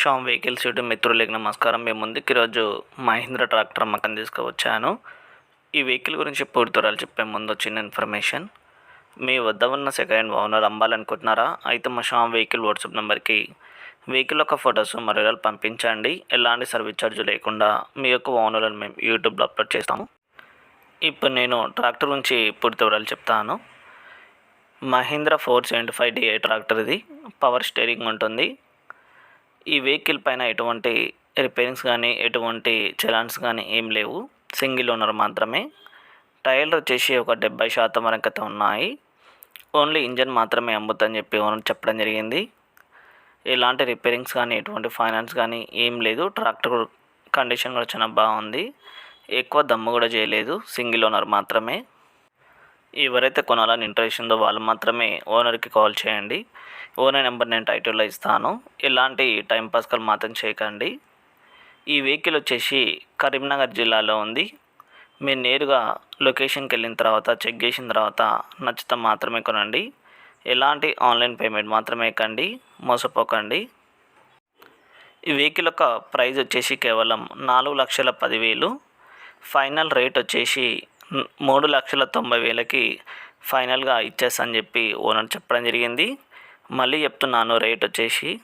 Sam vehicles YouTube మిత్రులకి నమస్కారం. మేము ముందుకు ఈరోజు మహీంద్ర ట్రాక్టర్ అమ్మకం తీసుకువచ్చాను. ఈ వెహికల్ గురించి పూర్తి వివరాలు చెప్పే ముందు చిన్న ఇన్ఫర్మేషన్. మీ వద్ద ఉన్న సెకండ్ హ్యాండ్ ఓనర్ అమ్మాలనుకుంటున్నారా అయితే మా షామ్ వెహికల్ వాట్సాప్ నెంబర్కి వెహికల్ యొక్క ఫొటోస్ మరియు పంపించండి. ఎలాంటి సర్వీస్ ఛార్జ్ లేకుండా మీ యొక్క ఓనర్లను మేము యూట్యూబ్లో అప్లోడ్ చేస్తాము. ఇప్పుడు నేను ట్రాక్టర్ గురించి పూర్తి వివరాలు చెప్తాను. Mahindra four seventy five DI tractor ఇది. పవర్ స్టీరింగ్ ఉంటుంది. ఈ వెహికల్ పైన ఎటువంటి రిపేరింగ్స్ కానీ ఎటువంటి చలాన్స్ కానీ ఏం లేవు. సింగిల్ ఓనర్ మాత్రమే. టైర్లు వచ్చేసి ఒక డెబ్బై శాతం వరకు ఉన్నాయి. ఓన్లీ ఇంజన్ మాత్రమే అమ్ముతని చెప్పి ఓనర్ చెప్పడం జరిగింది. ఎలాంటి రిపేరింగ్స్ కానీ ఎటువంటి ఫైనాన్స్ కానీ ఏం లేదు. ట్రాక్టర్ కండిషన్ కూడా చాలా బాగుంది. ఎక్కువ దమ్ము కూడా చేయలేదు. సింగిల్ ఓనర్ మాత్రమే. ఎవరైతే కొనాలని ఇంట్రెస్ట్ ఉందో వాళ్ళు మాత్రమే ఓనర్కి కాల్ చేయండి. ఓనర్ నెంబర్ నేను టైటిల్లో ఇస్తాను. ఎలాంటి టైం పాస్కల్ మాత్రం చేయకండి. ఈ వెహికల్ వచ్చేసి కరీంనగర్ జిల్లాలో ఉంది. మీరు నేరుగా లొకేషన్కి వెళ్ళిన తర్వాత చెక్ చేసిన తర్వాత నచ్చితే మాత్రమే కొనండి. ఎలాంటి ఆన్లైన్ పేమెంట్ మాత్రమే కండి. మోసపోకండి. ఈ వెహికల్ యొక్క ప్రైస్ వచ్చేసి కేవలం నాలుగు లక్షల పదివేలు. ఫైనల్ రేట్ వచ్చేసి మూడు లక్షల తొంభై వేలకి ఫైనల్గా ఇచ్చేస్తా చెప్పి ఓనర్ చెప్పడం జరిగింది. మళ్ళీ చెప్తున్నాను రేట్ వచ్చేసి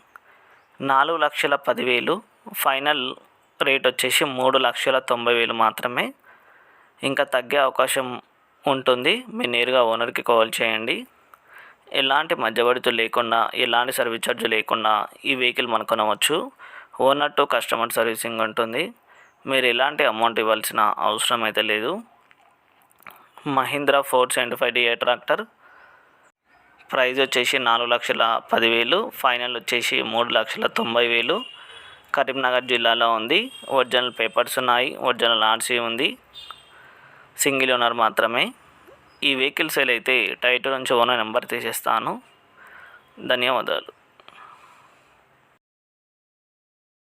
నాలుగు లక్షల పదివేలు. ఫైనల్ రేట్ వచ్చేసి మూడు లక్షల తొంభై వేలు మాత్రమే. ఇంకా తగ్గే అవకాశం ఉంటుంది. మీరు నేరుగా ఓనర్కి కాల్ చేయండి. ఎలాంటి మధ్యవర్తి లేకుండా ఎలాంటి సర్వీస్ ఛార్జ్ లేకుండా ఈ వెహికల్ మనం కొనవచ్చు. ఓనర్ టు కస్టమర్ సర్వీసింగ్ ఉంటుంది. మీరు ఎలాంటి అమౌంట్ ఇవ్వాల్సిన అవసరం అయితే లేదు. Mahindra four seventy five DI tractor price వచ్చేసి నాలుగు లక్షల పదివేలు ఫైనల్ వచ్చేసి మూడు లక్షల తొంభై వేలు కరీంనగర్ జిల్లాలో ఉంది. ఒరిజినల్ పేపర్స్ ఉన్నాయి. ఒరిజినల్ ఆర్సీ ఉంది. సింగిల్ ఓనర్ మాత్రమే. ఈ వెహికల్ సేల్ అయితే టైటిల్ నుంచి ఓనర్ నెంబర్ తీసేస్తాను. ధన్యవాదాలు.